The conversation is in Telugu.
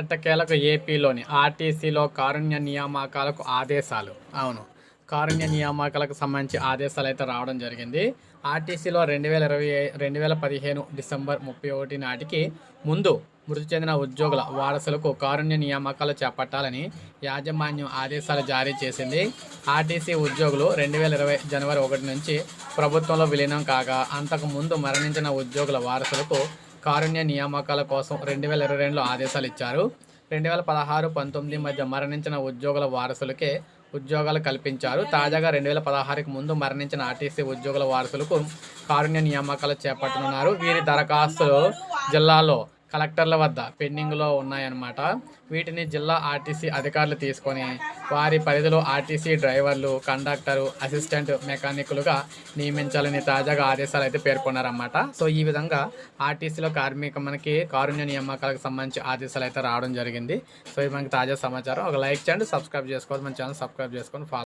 ఎట్టకేలకు ఏపీలోని ఆర్టీసీలో కారుణ్య నియామకాలకు ఆదేశాలు. అవును. కారుణ్య నియామకాలకు సంబంధించి ఆదేశాలు అయితే రావడం జరిగింది. ఆర్టీసీలో రెండు వేల ఇరవై రెండు వేల పదిహేను డిసెంబర్ ముప్పై ఒకటి నాటికి ముందు మృతి చెందిన ఉద్యోగుల వారసులకు కారుణ్య నియామకాలు చేపట్టాలని యాజమాన్యం ఆదేశాలు జారీ చేసింది. ఆర్టీసీ ఉద్యోగులు రెండు వేల ఇరవై జనవరి ఒకటి నుంచి ప్రభుత్వంలో విలీనం కాగా అంతకు ముందు మరణించిన ఉద్యోగుల వారసులకు కారుణ్య నియామకాల కోసం రెండు వేల ఇరవై రెండులో ఆదేశాలు ఇచ్చారు. రెండు వేల పదహారు పంతొమ్మిది మధ్య మరణించిన ఉద్యోగుల వారసులకే ఉద్యోగాలు కల్పించారు. తాజాగా రెండు వేల పదహారుకు ముందు మరణించిన ఆర్టీసీ ఉద్యోగుల వారసులకు కారుణ్య నియామకాలు చేపట్టనున్నారు. వీరి దరఖాస్తులు జిల్లాలో కలెక్టర్ల వద్ద పెండింగ్లో ఉన్నాయన్నమాట. వీటిని జిల్లా ఆర్టీసీ అధికారులు తీసుకొని వారి పరిధిలో ఆర్టీసీ డ్రైవర్లు కండక్టరు అసిస్టెంట్ మెకానిక్లుగా నియమించాలని తాజాగా ఆదేశాలు అయితే పేర్కొన్నారన్నమాట. సో ఈ విధంగా ఆర్టీసీలో కార్మిక మనకి కారుణ్య నియామకాలకు సంబంధించి ఆదేశాలు అయితే రావడం జరిగింది. సో ఇది మనకి తాజా సమాచారం. ఒక లైక్ చేయండి సబ్స్క్రైబ్ చేసుకోవాలి మన ఛానల్ సబ్స్క్రైబ్ చేసుకొని ఫాలో